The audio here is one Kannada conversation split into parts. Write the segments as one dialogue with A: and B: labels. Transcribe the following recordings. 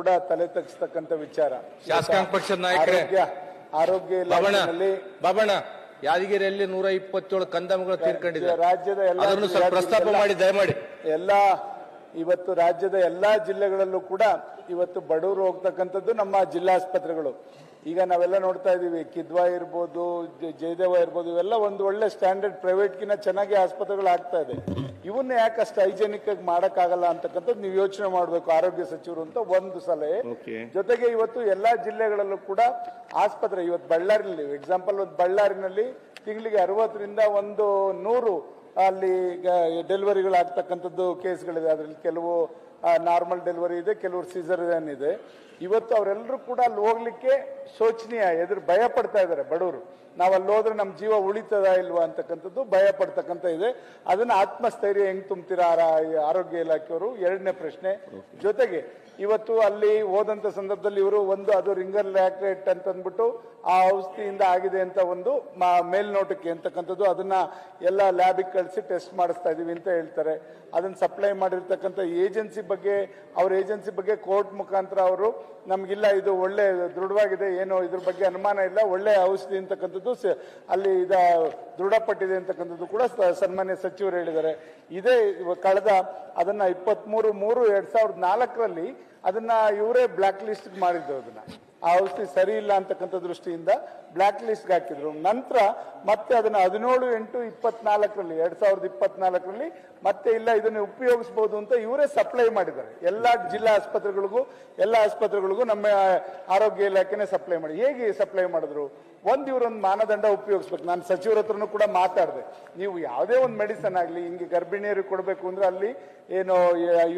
A: ಕೂಡ ತಲೆ ತಗ್ಸ್ತಕ್ಕಂಥ ವಿಚಾರ
B: ಶಾಸಕಾಂಗ ಪಕ್ಷದ ನಾಯಕರೇ.
A: ಆರೋಗ್ಯ ಆರೋಗ್ಯ ಇಲಾಖೆಯಲ್ಲಿ
B: ಬಾಬಣ್ಣ ಯಾದಗಿರಿಯಲ್ಲಿ ನೂರ ಇಪ್ಪತ್ತೇಳು ಕಂದಮಗಳು ತೀರ್ಕೊಂಡಿದೆ
A: ರಾಜ್ಯದ ಎಲ್ಲ
B: ಪ್ರಸ್ತಾಪ ಮಾಡಿ ದಯಮಾಡಿ
A: ಎಲ್ಲ ಇವತ್ತು ರಾಜ್ಯದ ಎಲ್ಲಾ ಜಿಲ್ಲೆಗಳಲ್ಲೂ ಕೂಡ ಇವತ್ತು ಬಡವರು ಹೋಗ್ತಕ್ಕಂಥದ್ದು ನಮ್ಮ ಜಿಲ್ಲಾಸ್ಪತ್ರೆಗಳು. ಈಗ ನಾವೆಲ್ಲ ನೋಡ್ತಾ ಇದ್ದೀವಿ ಕಿದ್ವಾ ಇರ್ಬೋದು ಜಯದೇವ ಇರ್ಬೋದು ಇವೆಲ್ಲ ಒಂದು ಒಳ್ಳೆ ಸ್ಟ್ಯಾಂಡರ್ಡ್ ಪ್ರೈವೇಟ್ಗಿಂತ ಚೆನ್ನಾಗಿ ಆಸ್ಪತ್ರೆಗಳು ಆಗ್ತಾ ಇದೆ. ಇವನ್ನ ಯಾಕೆ ಅಷ್ಟು ಹೈಜೆನಿಕ್ ಆಗಿ ಮಾಡೋಕ್ಕಾಗಲ್ಲ ಅಂತಕ್ಕಂಥದ್ದು ನೀವು ಯೋಚನೆ ಮಾಡಬೇಕು ಆರೋಗ್ಯ ಸಚಿವರು ಅಂತ ಒಂದು ಸಲಹೆ. ಜೊತೆಗೆ ಇವತ್ತು ಎಲ್ಲಾ ಜಿಲ್ಲೆಗಳಲ್ಲೂ ಕೂಡ ಆಸ್ಪತ್ರೆ ಇವತ್ತು ಬಳ್ಳಾರಿನಲ್ಲಿ ಎಕ್ಸಾಂಪಲ್ ಇವತ್ತು ಬಳ್ಳಾರಿನಲ್ಲಿ ತಿಂಗಳಿಗೆ ಅರವತ್ತರಿಂದ ಒಂದು ನೂರು ಅಲ್ಲಿ ಡೆಲಿವರಿಗಳು ಆಗ್ತಕ್ಕಂಥದ್ದು ಕೇಸ್ಗಳಿದೆ ಅದರಲ್ಲಿ ಕೆಲವು ನಾರ್ಮಲ್ ಡೆಲಿವರಿ ಇದೆ, ಕೆಲವರು ಸಿಸರಿಯನ್ ಇದೆ. ಇವತ್ತು ಅವರೆಲ್ಲರೂ ಕೂಡ ಅಲ್ಲಿ ಹೋಗ್ಲಿಕ್ಕೆ ಶೋಚನೀಯ, ಎದುರು ಭಯ ಪಡ್ತಾ ಇದ್ದಾರೆ ಬಡವರು. ನಾವು ಅಲ್ಲಿ ಹೋದ್ರೆ ನಮ್ಮ ಜೀವ ಉಳಿತದ ಇಲ್ವಾ ಅಂತಕ್ಕಂಥದ್ದು ಭಯ ಪಡ್ತಕ್ಕಂಥ ಇದೆ. ಅದನ್ನ ಆತ್ಮಸ್ಥೈರ್ಯ ಹೆಂಗ್ ತುಂಬ್ತೀರಾ? ಆರ- ಆರೋಗ್ಯ ಇಲಾಖೆಯವರು ಎರಡನೇ ಪ್ರಶ್ನೆ. ಜೊತೆಗೆ ಇವತ್ತು ಅಲ್ಲಿ ಹೋದಂತ ಸಂದರ್ಭದಲ್ಲಿ ಇವರು ಒಂದು ಅದು ರಿಂಗರ್ ಲ್ಯಾಕ್ರೇಟ್ ಅಂತ ಅಂದ್ಬಿಟ್ಟು ಆ ಔಷಧಿಯಿಂದ ಆಗಿದೆ ಅಂತ ಒಂದು ಮೇಲ್ನೋಟಕ್ಕೆ ಅಂತಕ್ಕಂಥದ್ದು. ಅದನ್ನ ಎಲ್ಲ ಲ್ಯಾಬಿಗೆ ಕಳಿಸಿ ಟೆಸ್ಟ್ ಮಾಡಿಸ್ತಾ ಇದೀವಿ ಅಂತ ಹೇಳ್ತಾರೆ. ಅದನ್ನ ಸಪ್ಲೈ ಮಾಡಿರ್ತಕ್ಕಂಥ ಏಜೆನ್ಸಿ ಬಗ್ಗೆ, ಅವ್ರ ಏಜೆನ್ಸಿ ಬಗ್ಗೆ ಕೋರ್ಟ್ ಮುಖಾಂತರ ಅವರು ನಮಗಿಲ್ಲ, ಇದು ಒಳ್ಳೆ ದೃಢವಾಗಿದೆ, ಏನೋ ಇದ್ರ ಬಗ್ಗೆ ಅನುಮಾನ ಇಲ್ಲ, ಒಳ್ಳೆ ಔಷಧಿ ಅಂತಕ್ಕಂಥದ್ದು ಅಲ್ಲಿ ಇದ ದೃಢಪಟ್ಟಿದೆ ಅಂತಕ್ಕಂಥದ್ದು ಕೂಡ ಸನ್ಮಾನ್ಯ ಸಚಿವರು ಹೇಳಿದ್ದಾರೆ. ಇದೇ ಕಳೆದ, ಅದನ್ನ ಇಪ್ಪತ್ಮೂರು ಮೂರು ಎರಡು ಸಾವಿರದ ನಾಲ್ಕರಲ್ಲಿ ಅದನ್ನ ಇವರೇ ಬ್ಲಾಕ್ ಲಿಸ್ಟ್ ಮಾಡಿದ್ರು ಅದನ್ನ. ಆ ಔಷಧಿ ಸರಿ ಇಲ್ಲ ಅಂತಕ್ಕಂಥ ದೃಷ್ಟಿಯಿಂದ ಬ್ಲಾಕ್ ಲಿಸ್ಟ್ ಹಾಕಿದ್ರು. ನಂತರ ಮತ್ತೆ ಅದನ್ನ ಹದಿನೇಳು ಎಂಟು ಇಪ್ಪತ್ನಾಲ್ಕರಲ್ಲಿ, ಎರಡ್ ಸಾವಿರದ ಇಪ್ಪತ್ನಾಲ್ಕರಲ್ಲಿ ಮತ್ತೆ ಇಲ್ಲ ಇದನ್ನ ಉಪಯೋಗಿಸಬಹುದು ಅಂತ ಇವರೇ ಸಪ್ಲೈ ಮಾಡಿದ್ದಾರೆ. ಎಲ್ಲಾ ಜಿಲ್ಲಾ ಆಸ್ಪತ್ರೆಗಳಿಗೂ, ಎಲ್ಲ ಆಸ್ಪತ್ರೆಗಳಿಗೂ ನಮ್ಮ ಆರೋಗ್ಯ ಇಲಾಖೆನೇ ಸಪ್ಲೈ ಮಾಡಿ. ಹೇಗೆ ಸಪ್ಲೈ ಮಾಡಿದ್ರು? ಒಂದ್ ಇವ್ರೊಂದು ಮಾನದಂಡ ಉಪಯೋಗಿಸ್ಬೇಕು. ನಾನು ಸಚಿವರ ಹತ್ರನು ಕೂಡ ಮಾತಾಡಿದೆ. ನೀವು ಯಾವುದೇ ಒಂದು ಮೆಡಿಸನ್ ಆಗಲಿ, ಹಿಂಗೆ ಗರ್ಭಿಣಿಯರಿಗೆ ಕೊಡಬೇಕು ಅಂದ್ರೆ ಅಲ್ಲಿ ಏನೋ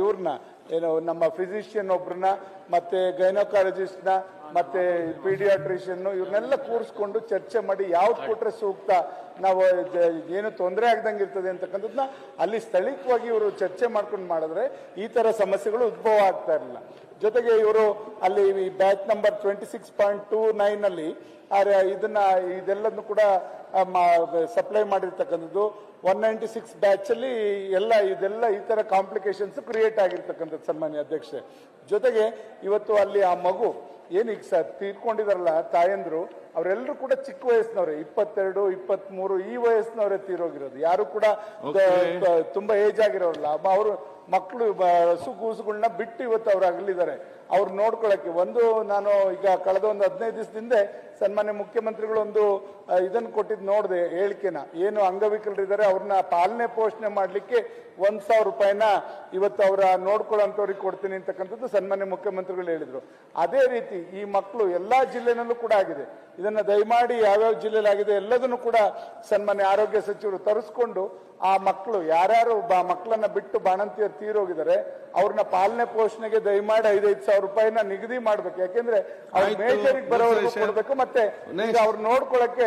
A: ಇವ್ರನ್ನ ಏನೋ, ನಮ್ಮ ಫಿಸಿಷಿಯನ್ ಒಬ್ರನ್ನ, ಮತ್ತೆ ಗೈನೋಕಾಲಜಿಸ್ಟ್ನ ಮತ್ತೆ ಪೀಡಿಯಾಟ್ರಿಷಿಯನ್ ಇವ್ರನ್ನೆಲ್ಲ ಕೂರಿಸ್ಕೊಂಡು ಚರ್ಚೆ ಮಾಡಿ ಯಾವ್ದು ಕೊಟ್ರೆ ಸೂಕ್ತ ನಾವು ಏನು ತೊಂದರೆ ಆಗ್ದಂಗೆ ಇರ್ತದೆ ಅಂತಕ್ಕಂಥದ್ದನ್ನ ಅಲ್ಲಿ ಸ್ಥಳೀಯವಾಗಿ ಇವರು ಚರ್ಚೆ ಮಾಡ್ಕೊಂಡು ಮಾಡಿದ್ರೆ ಈ ತರ ಸಮಸ್ಯೆಗಳು ಉದ್ಭವ ಆಗ್ತಾ ಇರಲಿಲ್ಲ. ಜೊತೆಗೆ ಇವರು ಅಲ್ಲಿ batch number twenty six point two nine ಅಲ್ಲಿ ಆ ರ- ಇದನ್ನ ಇದೆಲ್ಲದನ್ನು ಕೂಡ ಸಪ್ಲೈ ಮಾಡಿರ್ತಕ್ಕಂಥದ್ದು. ಒನ್ ನೈಂಟಿ ಸಿಕ್ಸ್ ಬ್ಯಾಚ್ ಅಲ್ಲಿ ಎಲ್ಲ ಇದೆಲ್ಲ ಈ ತರ ಕಾಂಪ್ಲಿಕೇಶನ್ಸ್ ಕ್ರಿಯೇಟ್ ಆಗಿರ್ತಕ್ಕಂಥದ್ದು ಸನ್ಮಾನ್ಯ ಅಧ್ಯಕ್ಷೆ ಜೊತೆಗೆ ಇವತ್ತು ಅಲ್ಲಿ ಆ ಮಗು ಏನೀಗ ಸರ್ ತೀರ್ಕೊಂಡಿದಾರಲ್ಲ, ತಾಯಂದ್ರು ಅವರೆಲ್ಲರೂ ಕೂಡ ಚಿಕ್ಕ ವಯಸ್ಸಿನವ್ರೆ. ಇಪ್ಪತ್ತೆರಡು ಇಪ್ಪತ್ಮೂರು ಈ ವಯಸ್ಸಿನವರೇ ತೀರೋಗಿರೋದು. ಯಾರು ಕೂಡ ತುಂಬಾ ಏಜ್ ಆಗಿರೋಲ್ಲ. ಅವರು ಮಕ್ಕಳು ಹಸು ಕೂಸುಗಳನ್ನ ಬಿಟ್ಟು ಇವತ್ತು ಅವ್ರು ಅಗಲಿದ್ದಾರೆ ಅವ್ರು ನೋಡ್ಕೊಳಕ್ಕೆ ಒಂದು ನಾನು ಈಗ ಕಳೆದ ಒಂದು ಹದಿನೈದು ದಿವಸದಿಂದ ಸನ್ಮಾನ್ಯ ಮುಖ್ಯಮಂತ್ರಿಗಳು ಒಂದು ಇದನ್ನು ಇದನ್ನ ಕೊಟ್ಟಿದ್ದು ನೋಡಿದೆ ಹೇಳಿಕೆನ. ಏನು ಅಂಗವಿಕಲರಿದ್ದಾರೆ ಅವ್ರನ್ನ ಪಾಲನೆ ಪೋಷಣೆ ಮಾಡಲಿಕ್ಕೆ ಒಂದ್ ಸಾವಿರ ರೂಪಾಯಿನ ಇವತ್ತು ಅವರ ನೋಡ್ಕೊಳ್ಳೋಂಥವ್ರಿಗೆ ಕೊಡ್ತೀನಿ ಅಂತಕ್ಕಂಥದ್ದು ಸನ್ಮಾನ್ಯ ಮುಖ್ಯಮಂತ್ರಿಗಳು ಹೇಳಿದ್ರು. ಅದೇ ರೀತಿ ಈ ಮಕ್ಕಳು ಎಲ್ಲಾ ಜಿಲ್ಲೆನಲ್ಲೂ ಕೂಡ ಆಗಿದೆ. ಇದನ್ನ ದಯಮಾಡಿ ಯಾವ್ಯಾವ ಜಿಲ್ಲೆಯಲ್ಲಿ ಆಗಿದೆ ಎಲ್ಲದನ್ನು ಕೂಡ ಸನ್ಮಾನ್ಯ ಆರೋಗ್ಯ ಸಚಿವರು ತರಿಸ್ಕೊಂಡು ಆ ಮಕ್ಕಳು ಯಾರ್ಯಾರು ಆ ಮಕ್ಕಳನ್ನ ಬಿಟ್ಟು ಬಾಣಂತಿಯರು ತೀರೋಗಿದ್ದಾರೆ ಅವ್ರನ್ನ ಪಾಲನೆ ಪೋಷಣೆಗೆ ದಯಮಾಡಿ ಐದೈದು ಸಾವಿರ ರೂಪಾಯಿನ ನಿಗದಿ ಮಾಡ್ಬೇಕು. ಯಾಕೆಂದ್ರೆ ಅವ್ರ. ಮೇಜರಿಗೆ ಬರೋವರೆಗೂ. ಕೊಡ್ಬೇಕು ಮತ್ತೆ ಅವ್ರು ನೋಡ್ಕೊಳಕ್ಕೆ.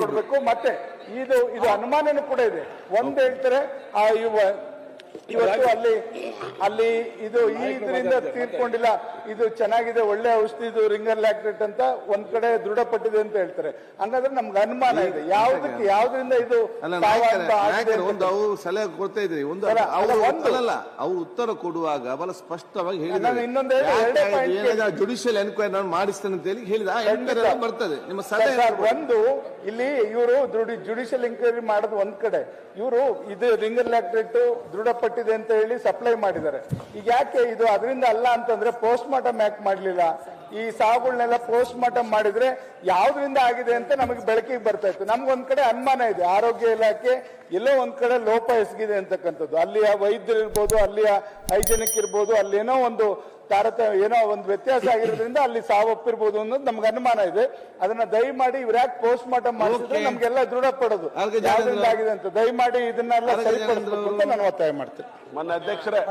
A: ಕೊಡ್ಬೇಕು. ಮತ್ತೆ ಇದು ಇದು ಅನುಮಾನನೂ ಕೂಡ ಇದೆ. ಒಂದ್ ಹೇಳ್ತಾರೆ ಆ ಇವ ಇವತ್ತು ಅಲ್ಲಿ ಅಲ್ಲಿ ಇದು ಈ ಇದರಿಂದ ತೀರ್ಕೊಂಡಿಲ್ಲ. ಇದು ಚೆನ್ನಾಗಿದೆ ಒಳ್ಳೆ ಔಷಧಿ ಇದು ರಿಂಗರ್ ಲ್ಯಾಕ್ಟೇಟ್ ಅಂತ ಒಂದ್ ಕಡೆ ದೃಢಪಟ್ಟಿದೆ ಅಂತ ಹೇಳ್ತಾರೆ. ಹಂಗಾದ್ರೆ ನಮ್ಗೆ ಅನುಮಾನ ಇದೆ. ಯಾವ್ದಕ್ಕೆ ಯಾವ್ದ್ರಿಂದ ಇದು
C: ಒಂದು ಸಲಹೆ ಕೊಡ್ತಾ ಇದ್ರಿ ಒಂದು
A: ಅಲ್ಲ,
C: ಅವರು ಉತ್ತರ ಕೊಡುವಾಗ ಬಹಳ ಸ್ಪಷ್ಟವಾಗಿ ಹೇಳಿದ್ದಾರೆ.
A: ಇನ್ನೊಂದು
C: ಜುಡಿಷಿಯಲ್ ಎನ್ಕ್ವೈರಿ ನಾನು ಮಾಡಿಸ್ತೇನೆ ಅಂತ ಹೇಳಿ ಹೇಳಿದ. ಬರ್ತದೆ. ನಿಮ್ಮ ಸಲಹೆ
A: ಒಂದು ಇಲ್ಲಿ ಇವರು ಜುಡಿಷಿಯಲ್ ಎನ್ಕ್ವೈರಿ ಮಾಡೋದು ಒಂದ್ ಕಡೆ. ಇವರು ಇದು ರಿಂಗರ್ ಆಕ್ಟ್ರೇಟ್ ದೃಢಪಟ್ಟಿದೆ ಅಂತ ಹೇಳಿ ಸಪ್ಲೈ ಮಾಡಿದ್ದಾರೆ. ಈಗ ಯಾಕೆ ಇದು? ಅದರಿಂದ ಅಲ್ಲ ಅಂತಂದ್ರೆ ಪೋಸ್ಟ್ ಮಾರ್ಟಮ್ ಯಾಕೆ ಮಾಡ್ಲಿಲ್ಲ. ಈ ಸಾವುಗಳನ್ನೆಲ್ಲ ಪೋಸ್ಟ್ ಮಾರ್ಟಮ್ ಮಾಡಿದ್ರೆ ಯಾವ್ದ್ರಿಂದ ಆಗಿದೆ ಅಂತ ನಮಗೆ ಬೆಳಕಿಗೆ ಬರ್ತಾ ಇತ್ತು. ನಮ್ಗೊಂದ್ ಕಡೆ ಅನುಮಾನ ಇದೆ. ಆರೋಗ್ಯ ಇಲಾಖೆ ಎಲ್ಲೋ ಒಂದ್ ಕಡೆ ಲೋಪ ಎಸಗಿದೆ ಅಂತಕ್ಕಂಥದ್ದು. ಅಲ್ಲಿಯ ವೈದ್ಯರು ಇರ್ಬೋದು ಅಲ್ಲಿಯ ಹೈಜೆನಿಕ್ ಇರ್ಬೋದು ಅಲ್ಲೇನೋ ಒಂದು ತಾರತಮ್ಯ ಏನೋ ಒಂದು ವ್ಯತ್ಯಾಸ ಆಗಿರೋದ್ರಿಂದ ಅಲ್ಲಿ ಸಾವಪ್ಪಿರ್ಬೋದು ಅನ್ನೋದು ನಮ್ಗೆ ಅನುಮಾನ ಇದೆ. ಅದನ್ನ ದಯಮಾಡಿ ಇವ್ರು ಯಾಕೆ ಪೋಸ್ಟ್ ಮಾರ್ಟಮ್ ಮಾಡಿಸಿದ್ರೆ. ನಮ್ಗೆಲ್ಲ ದೃಢಪಡೋದು ಯಾವ್ದ್ರಿಂದ ಆಗಿದೆ ಅಂತ ದಯಮಾಡಿ ಇದನ್ನೆಲ್ಲ ಸರಿಪಡಿಸ್ಬೇಕು ಅಂತ ನಾನು ಒತ್ತಾಯ ಮಾಡ್ತೇನೆ.
D: ಮೊನ್ನೆ ಅಧ್ಯಕ್ಷರೇ